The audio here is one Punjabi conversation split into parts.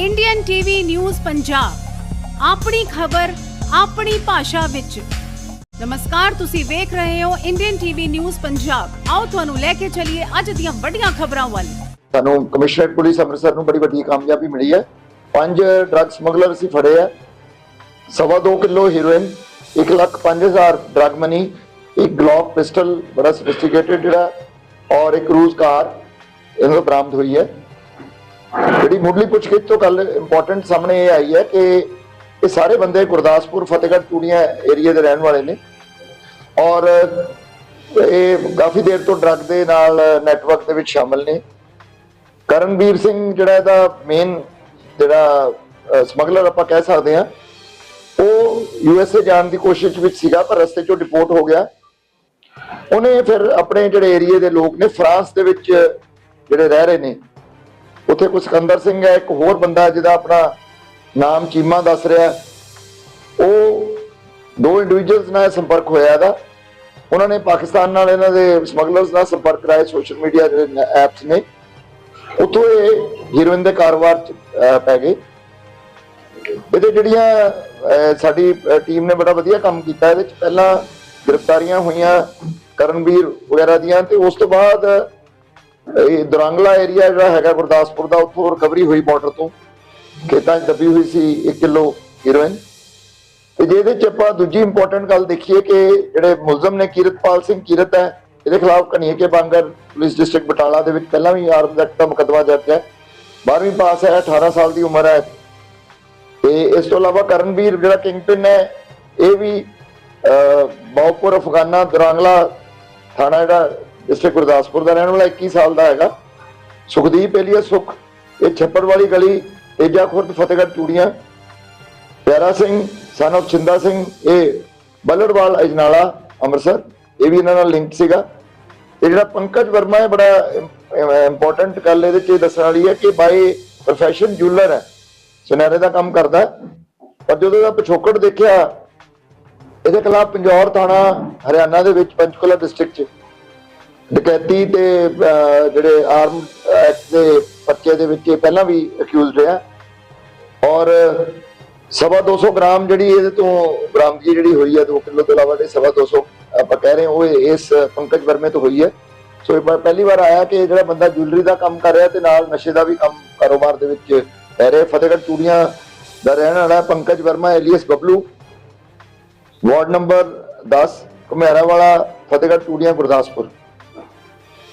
ਇੰਡੀਅਨ ਟੀਵੀ ਨਿਊਜ਼ ਪੰਜਾਬ ਆਪਣੀ ਖਬਰ, ਆਪਣੀ ਭਾਸ਼ਾ ਵਿੱਚ। ਨਮਸਕਾਰ, ਤੁਸੀਂ ਵੇਖ ਰਹੇ ਹੋ ਇੰਡੀਅਨ ਟੀਵੀ ਨਿਊਜ਼ ਪੰਜਾਬ ਆਓ ਤੁਹਾਨੂੰ ਲੈ ਕੇ ਚੱਲੀਏ ਅੱਜ ਦੀਆਂ ਵੱਡੀਆਂ ਖਬਰਾਂ ਵੱਲ। ਸਾਨੂੰ ਕਮਿਸ਼ਨਰੇਟ ਪੁਲਿਸ ਅੰਮ੍ਰਿਤਸਰ ਨੂੰ ਬੜੀ ਵੱਡੀ ਕਾਮਯਾਬੀ ਮਿਲੀ ਹੈ। ਪੰਜ ਡਰੱਗ ਸਮਗਲਰ ਅਸੀਂ ਫੜੇ ਆ ਸਵਾ ਦੋ kilo heroin 1 lakh 5000 drug money ਇੱਕ ਗਲੌਕ ਪਿਸਟਲ ਬੜਾ ਸੋਫਿਸਟੀਕੇਟਡ ਜਿਹੜਾ, ਔਰ ਇੱਕ ਕਰੂਜ਼ ਕਾਰ, ਇਹਨਾਂ ਤੋਂ ਬਰਾਮਦ ਹੋਈ ਹੈ। ਜਿਹੜੀ ਮੁੱਢਲੀ ਪੁੱਛਗਿੱਛ ਤੋਂ ਗੱਲ ਇੰਪੋਰਟੈਂਟ ਸਾਹਮਣੇ ਇਹ ਆਈ ਹੈ ਕਿ ਇਹ ਸਾਰੇ ਬੰਦੇ ਗੁਰਦਾਸਪੁਰ, ਫਤਿਹਗੜ੍ਹ ਚੂੜੀਆਂ ਏਰੀਆ ਦੇ ਰਹਿਣ ਵਾਲੇ ਨੇ ਔਰ ਇਹ ਕਾਫੀ ਦੇਰ ਤੋਂ ਡਰੱਗ ਦੇ ਨਾਲ ਨੈਟਵਰਕ ਦੇ ਵਿੱਚ ਸ਼ਾਮਲ ਨੇ। ਕਰਨਵੀਰ ਸਿੰਘ ਜਿਹੜਾ ਇਹਦਾ ਮੇਨ ਜਿਹੜਾ ਸਮਗਲਰ ਆਪਾਂ ਕਹਿ ਸਕਦੇ ਹਾਂ, ਉਹ ਯੂ ਐਸ ਏ ਜਾਣ ਦੀ ਕੋਸ਼ਿਸ਼ ਵਿੱਚ ਸੀਗਾ, ਪਰ ਰਸਤੇ 'ਚੋਂ ਡਿਪੋਰਟ ਹੋ ਗਿਆ। ਉਹਨੇ ਫਿਰ ਆਪਣੇ ਜਿਹੜੇ ਏਰੀਏ ਦੇ ਲੋਕ ਨੇ, ਫਰਾਂਸ ਦੇ ਵਿੱਚ ਜਿਹੜੇ ਰਹਿ ਰਹੇ ਨੇ ਉੱਥੇ ਕੋਈ ਸਿਕੰਦਰ ਸਿੰਘ ਹੈ, ਇੱਕ ਹੋਰ ਬੰਦਾ ਜਿਹਦਾ ਆਪਣਾ ਨਾਮ ਚੀਮਾ ਦੱਸ ਰਿਹਾ ਉਹ ਦੋ ਇੰਡੀਵਿਜੂਅਲਸ ਨਾਲ ਸੰਪਰਕ ਹੋਇਆ ਇਹਦਾ। ਉਹਨਾਂ ਨੇ ਪਾਕਿਸਤਾਨ ਨਾਲ ਇਹਨਾਂ ਦੇ ਸਮਗਲਰਸ ਨਾਲ ਸੰਪਰਕ ਕਰਾਇਆ ਸੋਸ਼ਲ ਮੀਡੀਆ ਜਿਹੜੇ ਐਪਸ ਨੇ। ਉੱਥੋਂ ਇਹ ਹੀਰੋਇਨ ਦੇ ਕਾਰੋਬਾਰ ਚ ਪੈ ਗਏ। ਇਹਦੇ ਜਿਹੜੀਆਂ ਸਾਡੀ ਟੀਮ ਨੇ ਬੜਾ ਵਧੀਆ ਕੰਮ ਕੀਤਾ ਇਹਦੇ ਚ। ਪਹਿਲਾਂ ਗ੍ਰਿਫਤਾਰੀਆਂ ਹੋਈਆਂ ਕਰਨਵੀਰ ਵਗੈਰਾ ਦੀਆਂ ਤੇ ਉਸ ਤੋਂ ਬਾਅਦ ਇਹ ਦੁਰੰਗਲਾ ਏਰੀਆ ਜਿਹੜਾ ਹੈਗਾ ਗੁਰਦਾਸਪੁਰ ਦਾ, ਉੱਥੋਂ ਰਿਕਵਰੀ ਹੋਈ ਬਾਰਡਰ ਤੋਂ। ਖੇਤਾਂ 'ਚ ਦੱਬੀ ਹੋਈ ਸੀ 1 ਕਿਲੋ ਹੀਰੋਇਨ ਤੇ ਜਿਹਦੇ ਚ ਆਪਾਂ ਦੂਜੀ ਇੰਪੋਰਟੈਂਟ ਗੱਲ ਦੇਖੀਏ ਕਿ ਜਿਹੜੇ ਮੁਲਜ਼ਮ ਨੇ ਕੀਰਤਪਾਲ ਸਿੰਘ ਕੀਰਤ ਹੈ, ਇਹਦੇ ਖਿਲਾਫ ਕਨੀਕੇ ਬਾਂਗਰ ਪੁਲਿਸ ਡਿਸਟ੍ਰਿਕਟ ਬਟਾਲਾ ਦੇ ਵਿੱਚ ਪਹਿਲਾਂ ਵੀ ਆਰਮ ਐਕਟ ਦਾ ਮੁਕੱਦਮਾ ਦਰਜ ਹੈ। 12ਵੀਂ ਪਾਸ ਹੈ 18 ਸਾਲ ਦੀ ਉਮਰ ਹੈ। ਤੇ ਇਸ ਤੋਂ ਇਲਾਵਾ ਕਰਨਵੀਰ ਜਿਹੜਾ ਕਿੰਗਪਿਨ ਹੈ, ਇਹ ਵੀ ਬਾਉਪੁਰ ਅਫਗਾਨਾ ਦਰਾਂਗਲਾ ਥਾਣਾ ਜਿਹੜਾ ਡਿਸਟ੍ਰਿਕਟ ਗੁਰਦਾਸਪੁਰ ਦਾ ਰਹਿਣ ਵਾਲਾ 21 ਸਾਲ ਦਾ ਹੈਗਾ। ਸੁਖਦੀਪ ਏਲੀਆ ਸੁਖ, ਇਹ ਛੱਪੜ ਵਾਲੀ ਗਲੀ, ਤੇਜਾ ਖੁਰਦ, ਫਤਿਹਗੜ੍ਹ ਚੂੜੀਆਂ। ਪਿਆਰਾ ਸਿੰਘ, ਸਨ of ਚਿੰਦਾ ਸਿੰਘ, ਇਹ ਬੱਲੜਵਾਲ ਅਜਨਾਲਾ, ਅੰਮ੍ਰਿਤਸਰ, ਇਹ ਵੀ ਇਹਨਾਂ ਨਾਲ ਲਿੰਕ ਸੀਗਾ। ਤੇ ਜਿਹੜਾ ਪੰਕਜ ਵਰਮਾ ਹੈ ਬੜਾ ਇੰਪੋਰਟੈਂਟ ਗੱਲ ਇਹਦੇ ਚ ਇਹ ਦੱਸਣ ਵਾਲੀ ਹੈ ਕਿ ਬਾਈ ਪ੍ਰੋਫੈਸ਼ਨ ਜੂਲਰ ਹੈ। ਸੁਨਹਿਰੇ ਦਾ ਕੰਮ ਕਰਦਾ ਪਰ ਜਦੋਂ ਇਹਦਾ ਪਿਛੋਕੜ ਦੇਖਿਆ, ਇਹਦੇ ਖਿਲਾਫ ਪੰਜੌਰ ਥਾਣਾ ਹਰਿਆਣਾ ਦੇ ਵਿੱਚ ਪੰਚਕੂਲਾ ਡਿਸਟ੍ਰਿਕਟ ਚ ਡਕੈਤੀ ਤੇ ਜਿਹੜੇ ਆਰਮ ਐਕਟ ਦੇ ਪਰਚੇ ਦੇ ਵਿੱਚ ਇਹ ਪਹਿਲਾਂ ਵੀ ਅਕਿਊਜ਼ਡ ਰਿਹਾ। ਔਰ ਸਵਾ 200 ਗ੍ਰਾਮ ਜਿਹੜੀ ਇਹਦੇ ਤੋਂ ਬਰਾਮਦਗੀ ਜਿਹੜੀ ਹੋਈ ਹੈ 2 ਕਿਲੋ ਤੋਂ ਇਲਾਵਾ ਜਿਹੜੀ ਸਵਾ 200 ਆਪਾਂ ਕਹਿ ਰਹੇ ਹਾਂ, ਉਹ ਇਸ ਪੰਕਜ ਵਰਮੇ ਤੋਂ ਹੋਈ ਹੈ। ਸੋ ਇਹ ਪ- ਪਹਿਲੀ ਵਾਰ ਆਇਆ ਕਿ ਜਿਹੜਾ ਬੰਦਾ ਜੁਐਲਰੀ ਦਾ ਕੰਮ ਕਰ ਰਿਹਾ ਤੇ ਨਾਲ ਨਸ਼ੇ ਦਾ ਵੀ ਕੰਮ ਕਾਰੋਬਾਰ ਦੇ ਵਿੱਚ ਰਹਿ ਰਿਹਾ। ਫਤਿਹਗੜ੍ਹ ਚੂੜੀਆਂ ਦਾ ਰਹਿਣ ਵਾਲਾ Pankaj Verma alias Bablu. Ward number 10 Ghumiara ਵਾਲਾ ਫਤਿਹਗੜ੍ਹ ਚੂੜੀਆਂ, ਗੁਰਦਾਸਪੁਰ।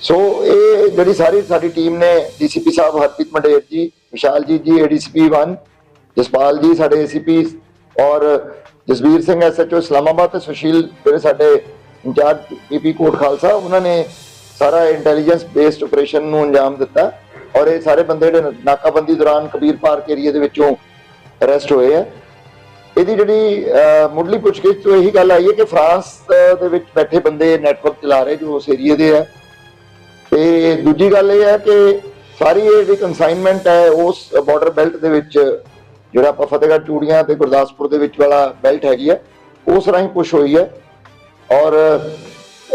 ਸੋ ਇਹ ਜਿਹੜੀ ਸਾਰੀ ਸਾਡੀ ਟੀਮ ਨੇ ਡੀਸੀਪੀ ਸਾਹਿਬ ਹਰਪ੍ਰੀਤ ਮੰਡੇਰ ਜੀ, ਵਿਸ਼ਾਲ ਜੀ ਜੀ ਏਡੀਸੀਪੀ 1 ਜਸਪਾਲ ਜੀ ਸਾਡੇ ਏਸੀਪੀ ਔਰ ਜਸਵੀਰ ਸਿੰਘ ਐਸਐਚਓ ਇਸਲਾਮਾਬਾਦ ਤੇ ਸੁਸ਼ੀਲ ਜਿਹੜੇ ਸਾਡੇ ਇੰਚਾਰਜ ਪੀਪੀ ਕੋਟ ਖਾਲਸਾ, ਉਹਨਾਂ ਨੇ ਸਾਰਾ ਇੰਟੈਲੀਜੈਂਸ ਬੇਸਡ ਆਪਰੇਸ਼ਨ ਨੂੰ ਅੰਜਾਮ ਦਿੱਤਾ। ਔਰ ਇਹ ਸਾਰੇ ਬੰਦੇ ਜਿਹੜੇ ਨਾਕਾਬੰਦੀ ਦੌਰਾਨ ਕਬੀਰ ਪਾਰਕ ਏਰੀਆ ਦੇ ਵਿੱਚੋਂ ਅਰੈਸਟ ਹੋਏ ਆ। ਇਹਦੀ ਜਿਹੜੀ ਮੁੱਢਲੀ ਪੁੱਛਗਿੱਛ ਤੋਂ ਇਹੀ ਗੱਲ ਆਈ ਹੈ ਕਿ ਫਰਾਂਸ ਦੇ ਵਿੱਚ ਬੈਠੇ ਬੰਦੇ ਨੈਟਵਰਕ ਚਲਾ ਰਹੇ ਜੋ ਉਸ ਏਰੀਆ ਦੇ ਆ। ਤੇ ਦੂਜੀ ਗੱਲ ਇਹ ਹੈ ਕਿ ਸਾਰੀ ਇਹ ਜਿਹੜੀ ਕਨਸਾਈਨਮੈਂਟ ਹੈ, ਉਸ ਬਾਰਡਰ ਬੈਲਟ ਦੇ ਵਿੱਚ ਜਿਹੜਾ ਆਪਾਂ ਫਤਿਹਗੜ੍ਹ ਚੂੜੀਆਂ ਤੇ ਗੁਰਦਾਸਪੁਰ ਦੇ ਵਿੱਚ ਵਾਲਾ ਬੈਲਟ ਹੈਗੀ ਹੈ, ਉਸ ਰਾਹੀਂ ਪੁਸ਼ ਹੋਈ ਹੈ। ਔਰ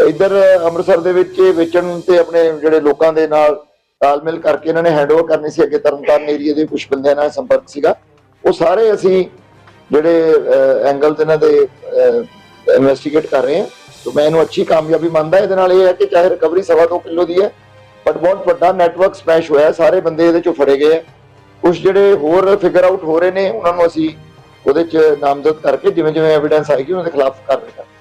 ਇਧਰ ਅੰਮ੍ਰਿਤਸਰ ਦੇ ਵਿੱਚ ਵੇਚਣ ਤੇ ਆਪਣੇ ਜਿਹੜੇ ਲੋਕਾਂ ਦੇ ਨਾਲ ਤਾਲਮੇਲ ਕਰਕੇ ਇਹਨਾਂ ਨੇ ਹੈਂਡਓਵਰ ਕਰਨੀ ਸੀ, ਅੱਗੇ ਤਰਨਤਾਰਨ ਏਰੀਆ ਦੇ ਕੁਝ ਬੰਦਿਆਂ ਨਾਲ ਸੰਪਰਕ ਸੀਗਾ। ਉਹ ਸਾਰੇ ਅਸੀਂ ਜਿਹੜੇ ਐਂਗਲ 'ਤੇ ਇਹਨਾਂ ਦੇ ਇਨਵੈਸਟੀਗੇਟ ਕਰ ਰਹੇ ਹਾਂ। ਸੋ ਮੈਂ ਇਹਨੂੰ ਅੱਛੀ ਕਾਮਯਾਬੀ ਮੰਨਦਾ, ਇਹਦੇ ਨਾਲ ਇਹ ਹੈ ਕਿ ਚਾਹੇ ਰਿਕਵਰੀ ਸਵਾ ਦੋ ਕਿਲੋ ਦੀ ਹੈ ਬਟ ਬਹੁਤ ਵੱਡਾ ਨੈਟਵਰਕ ਸਮੈਸ਼ ਹੋਇਆ, ਸਾਰੇ ਬੰਦੇ ਇਹਦੇ ਚੋਂ ਫੜੇ ਗਏ ਆ ਕੁਝ ਜਿਹੜੇ ਹੋਰ ਫਿਗਰ ਆਊਟ ਹੋ ਰਹੇ ਨੇ, ਉਹਨਾਂ ਨੂੰ ਅਸੀਂ ਉਹਦੇ ਚ ਨਾਮਜ਼ਦ ਕਰਕੇ ਜਿਵੇਂ ਜਿਵੇਂ ਐਵੀਡੈਂਸ ਆਏਗੀ, ਉਹਨਾਂ ਦੇ ਖਿਲਾਫ ਕਾਰਵਾਈ ਕਰਾਂਗੇ।